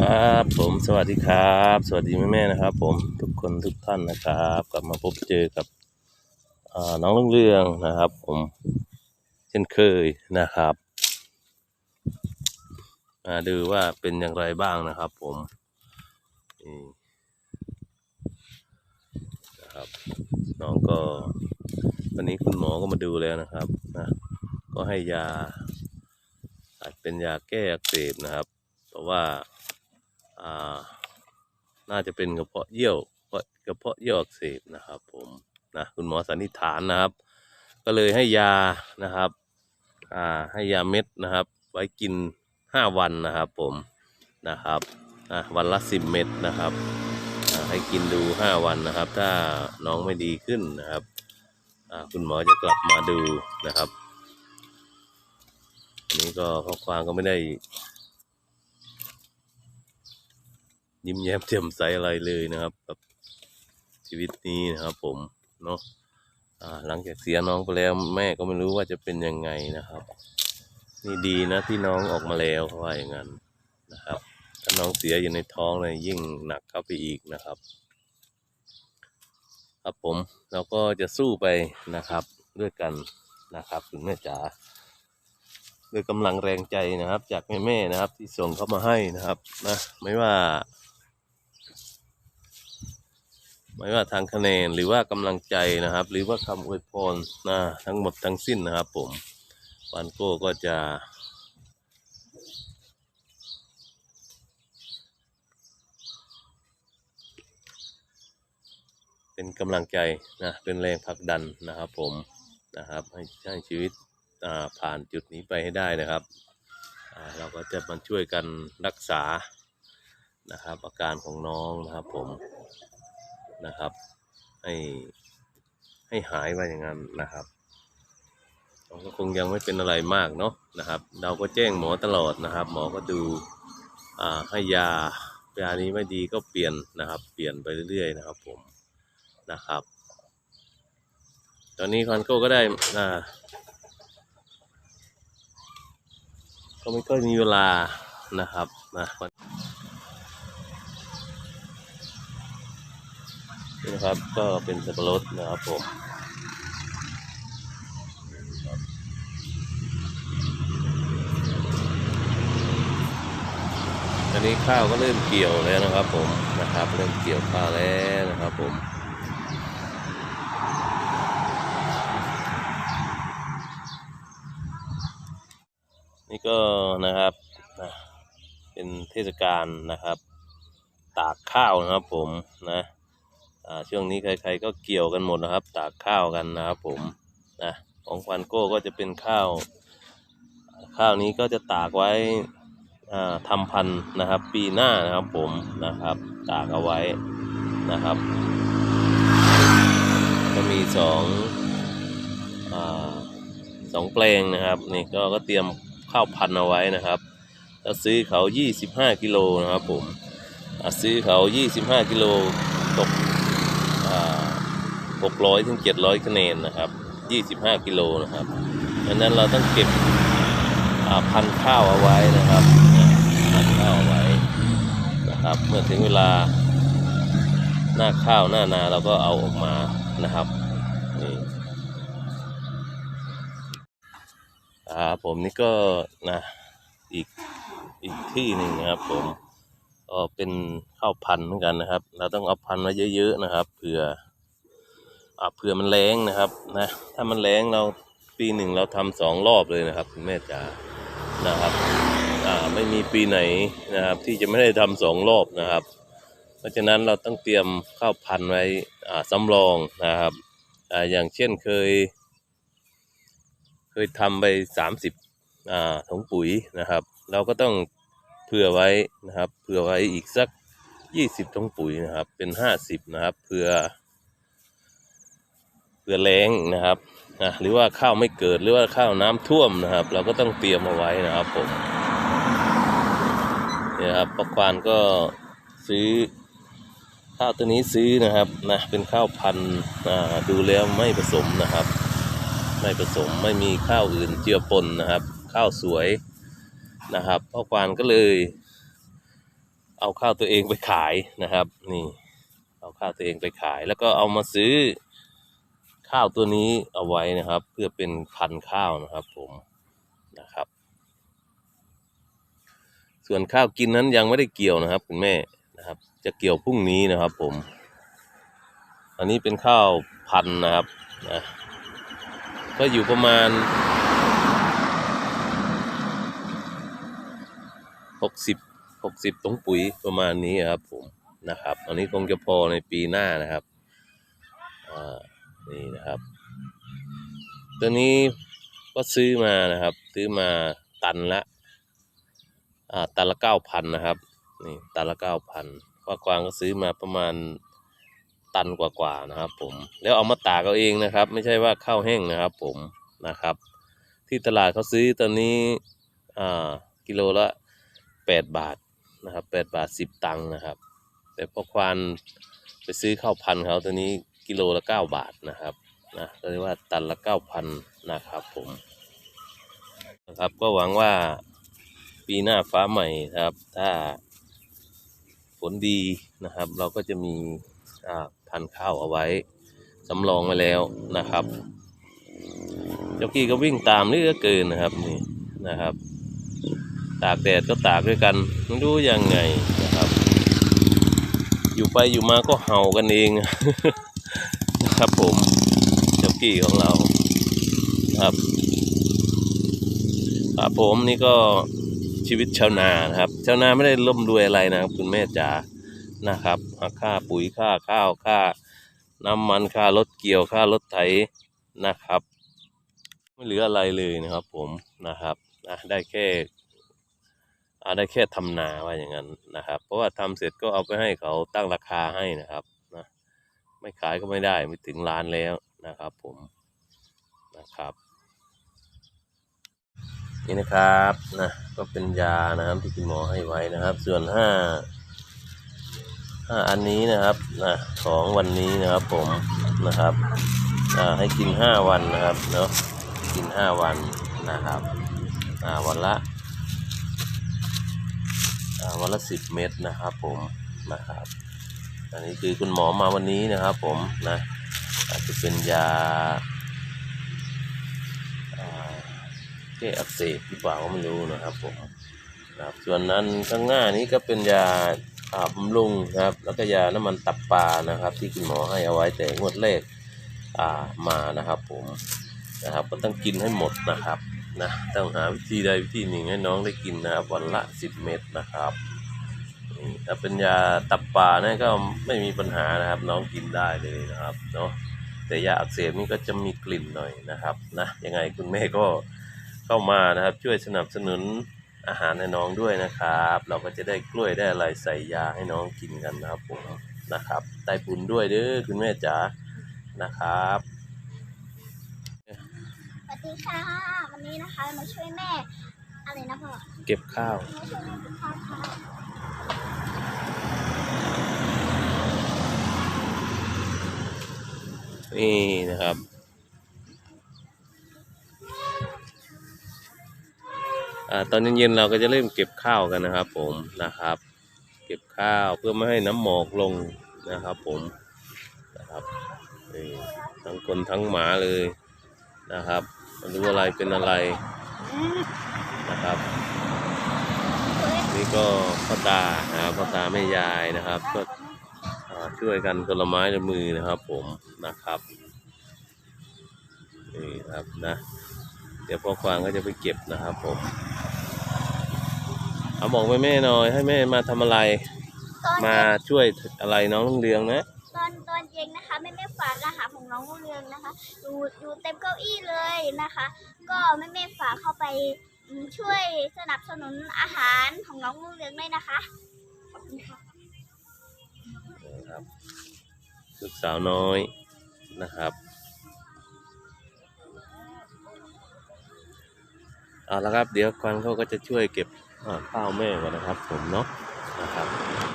ครับผมสวัสดีครับ สวัสดีแม่แม่ๆนะครับ ผมทุกคนทุกท่านนะครับ กลับมาพบเจอกับอ่าน้องเรื่องนะครับ ผมเช่นเคยนะครับมาดูว่าเป็นอย่างไรบ้างนะครับ ผมนี่นะครับน้องก็วันนี้คุณหมอก็มาดูแล้วนะครับนะก็ให้ยาอาจเป็นยาแก้อักเสบนะครับ เพราะว่า น่าจะเป็นกระเพาะเยี่ยวกระเพาะเยี่ยวอักเสบนะครับ ผมนะคุณหมอสันนิษฐานนะครับ ก็เลยให้ยานะครับให้ยาเม็ดนะครับ ไว้กินห้าวันนะครับ ผมนะครับวันละสิบเม็ดนะครับให้กินดูห้าวันนะครับ ถ้าน้องไม่ดีขึ้นนะครับคุณหมอจะกลับมาดูนะครับนนี้ก็ข้อความก็ไม่ได้ ยิ้มแย้มแจ่มใสอะไรเลยนะครับกับชีวิตนี้นะครับ ผมเนาะหลังจากเสียน้องไปแล้วแม่ก็ไม่รู้ว่าจะเป็นยังไงนะครับ นี่ดีนะที่น้องออกมาแล้วเขาว่าอย่างนั้นนะครับ ถ้าน้องเสียอยู่ในท้องเลยยิ่งหนักเข้าไปอีกนะครับ ครับผมเราก็จะสู้ไปนะครับด้วยกันนะครับคุณแม่จ๋าด้วยกำลังแรงใจนะครับ จากแม่แม่ๆนะครับ ที่ส่งเข้ามาให้นะครับนะไม่ว่า ไม่ว่าทางคะแนนหรือว่ากำลังใจนะครับ หรือว่าคำอวยพรนะทั้งหมดทั้งสิ้นนะครับ ผมวันโก้ก็จะเป็นกำลังใจนะเป็นแรงผลักดันนะครับ ผมนะครับ ให้ให้ชีวิตผ่านจุดนี้ไปให้ได้นะครับ เราก็จะมาช่วยกันรักษานะครับอาการของน้องนะครับผม นะครับ ให้ให้หายไปอย่างนั้นนะครับน้องก็คงยังไม่เป็นอะไรมากเนาะนะครับ เราก็แจ้งหมอตลอดนะครับ หมอก็ดูอ่าให้ยายานี้ไม่ดีก็เปลี่ยนนะครับ เปลี่ยนไปเรื่อยๆนะครับ ผมนะครับ ตอนนี้คอนโก้ก็ได้อ่าก็ไม่ค่อยมีเวลานะครับนะ นี่นะครับ ก็เป็นสับปะรดนะครับผมตอนนี้ข้าวก็เริ่มเกี่ยวแล้วนะครับผมนะครับ เริ่มเกี่ยวข้าวแล้วนะครับผมนี่ก็นะครับเป็นเทศกาลนะครับ ตากข้าวนะครับผมนะ ช่วงนี้ใครๆก็เกี่ยวกันหมดนะครับ ตากข้าวกันนะครับผมนะของควันโก้ก็จะเป็นข้าว ข้าวนี้ก็จะตากไว้อ่าทำพันธุ์นะครับ ปีหน้านะครับผมนะครับตากเอาไว้นะครับ ก็มีสองอสองแปลงนะครับนี่ก็ก็เตรียมข้าวพันธุ์เอาไว้นะครับแล้วซื้อเขา 25 กิโลนะครับผมซื้อเขา 25 กิโลตก 600ถึง700คะแนนนะครับ 25 กิโลนะครับดังนั้นเราต้องเก็บพันข้าวเอาไว้นะครับพันข้าวเอาไว้นะครับ เมื่อถึงเวลาหน้าข้าวหน้านาเราก็เอาออกมานะครับนี่อ่าผมนี่ก็นะอีกอีกที่หนึ่งนะครับ ผมก็เป็นข้าวพันธุ์เหมือนกันนะครับ เราต้องเอาพันธุ์มาเยอะๆนะครับเผื่อ เผื่อมันแรงนะครับนะถ้ามันแรงเราปีหนึ่งเราทำสองรอบเลยนะครับคุณแม่จ๋านะครับไม่มีปีไหนนะครับที่จะไม่ได้ทำสองรอบนะครับ เพราะฉะนั้นเราต้องเตรียมข้าวพันธุ์ไว้สำรองนะครับออย่างเช่นเคย เคยทำไปสามสิบถุงปุ๋ยนะครับ เราก็ต้องเผื่อไว้นะครับ เผื่อไว้อีกสักยี่สิบถุงปุ๋ยนะครับ เป็นห้าสิบนะครับเผื่อ เผื่อแรงนะครับนะหรือว่าข้าวไม่เกิดหรือว่าข้าวน้ำท่วมนะครับ เราก็ต้องเตรียมเอาไว้นะครับผมนี่ครับปกควานก็ซื้อข้าวตัวนี้ซื้อนะครับนะเป็นข้าวพันธุ์ดูแล้วไม่ผสมนะครับ ไม่ผสมไม่มีข้าวอื่นเจือปนนะครับ ข้าวสวยนะครับพ่อควานก็เลย เอาข้าวตัวเองไปขายนะครับ นี่ เอาข้าวตัวเองไปขาย แล้วก็เอามาซื้อ ข้าวตัวนี้เอาไว้นะครับ เพื่อเป็นพันธุ์ข้าวนะครับ ผมนะครับ ส่วนข้าวกินนั้นยังไม่ได้เกี่ยวนะครับคุณแม่นะครับ จะเกี่ยวพรุ่งนี้นะครับ ผม อันนี้เป็นข้าวพันธุ์นะครับนะก็อยู่ประมาณหกสิบหกสิบตรงปุ๋ยประมาณนี้ครับผมนะครับ อันนี้คงจะพอในปีหน้านะครับอ่า นี่นะครับ ตัวนี้ก็ซื้อมานะครับ ซื้อมาตันละอ่าตันละเก้าพันนะครับนี่ตันละเก้าพันว่ากวางก็ซื้อมาประมาณตันกว่าๆนะครับ ผมแล้วเอามาตากเอาเองนะครับ ไม่ใช่ว่าข้าวแห้งนะครับ ผมนะครับ ที่ตลาดเขาซื้อตอนนี้อ่ากิโลละแปดบาทนะครับแปดบาทสิบตังค์นะครับ แต่พอควานไปซื้อข้าวพันธุ์เขาตัวนี้ กิโลละเก้าบาทนะครับนะเรียกว่าตันละเก้าพันนะครับผมนะครับก็หวังว่าปีหน้าฟ้าใหม่ครับ ถ้าฝนดีนะครับ เราก็จะมีพันข้าวเอาไว้สำรองไว้แล้วนะครับ เจ้ากี้ก็วิ่งตามนี่ก็เกินนะครับนี่นะครับ ตากแดดก็ตากด้วยกันไม่รู้ยังไงนะครับ อยู่ไปอยู่มาก็เห่ากันเอง ครับผมเจ้ากี้ของเราครับครับผมนี่ก็ชีวิตชาวนานะครับ ชาวนาไม่ได้ร่ำรวยอะไรนะคุณแม่จ๋านะครับค่าปุ๋ยค่าข้าวค่าน้ำมันค่ารถเกี่ยวค่ารถไถนะครับ ไม่เหลืออะไรเลยนะครับ ผมนะครับได้แค่ได้แค่ทำนาว่าอย่างนั้นนะครับ เพราะว่าทำเสร็จก็เอาไปให้เขาตั้งราคาให้นะครับ ไม่ขายก็ไม่ได้ไม่ถึงล้านแล้วนะครับ ผมนะครับ นี่นะครับนะก็เป็นยานะครับที่คุณหมอให้ไว้นะครับ ส่วนห้าห้าอันนี้นะครับนะของวันนี้นะครับ ผมนะครับให้กินห้าวันนะครับเนาะกินห้าวันนะครับวันละวันละสิบเม็ดนะครับ ผมนะครับ อันนี้คือคุณหมอมาวันนี้นะครับ ผมนะอาจจะเป็นยาแก้อักเสบหรือเปล่าก็ไม่รู้นะครับผมนะครับส่วนนั้นข้างหน้านี้ก็เป็นยาอาบำรุงนะครับ แล้วก็ยาน้ำมันตับปลานะครับ ที่คุณหมอให้เอาไว้แต่งวดแรกอ่ามานะครับ ผมนะครับก็ต้องกินให้หมดนะครับนะต้องหาวิธีใดวิธีหนึ่งให้น้องได้กินนะครับวันละสิบเม็ดนะครับ นี่ถ้าเป็นยาตับปลาเนี่ยก็ไม่มีปัญหานะครับ น้องกินได้เลยนะครับเนาะแต่ยาอักเสบนี่ก็จะมีกลิ่นหน่อยนะครับนะยังไงคุณแม่ก็เข้ามานะครับ ช่วยสนับสนุนอาหารให้น้องด้วยนะครับ เราก็จะได้กล้วยได้อะไรใส่ยาให้น้องกินกันนะครับผมนะครับได้บุญด้วยเด้อคุณแม่จ๋านะครับสวัสดีค่ะ วันนี้นะคะมาช่วยแม่อะไรนะพ่อเก็บข้าวมาช่วยแม่กินข้าวค่ะ นี่นะครับ อ่า ตอนเย็นๆเราก็จะเริ่มเก็บข้าวกันนะครับผมนะครับ เก็บข้าวเพื่อไม่ให้น้ำหมอกลงนะครับผมนะครับนี่ทั้งคนทั้งหมาเลยนะครับไม่รู้อะไรเป็นอะไรนะครับ นี่ก็พ่อตานะครับพ่อตาแม่ยายนะครับ ก็อ่าช่วยกันคนละไม้ละมือนะครับ ผมนะครับนี่ครับนะ เดี๋ยวพ่อควางก็จะไปเก็บนะครับ ผมเอาบอกแม่แม่ๆหน่อย ให้แม่มาทำอะไรตอนมาช่วยอะไรน้องลุงเรืองนะตอนตอนเย็นนะคะแม่แม่ฝากอาหารของน้องรุ่งเรืองนะคะอยู่อยู่เต็มเก้าอี้เลยนะคะ ก็แม่แม่ฝากเข้าไปอืม ช่วยสนับสนุนอาหารของน้องรุ่งเรืองด้วยนะคะ ขอบคุณค่ะนะครับลูกสาวน้อยนะครับเอาละครับ เดี๋ยวควันเขาก็จะช่วยเก็บข้าวแม่ก่อนนะครับ ผมเนาะนะครับ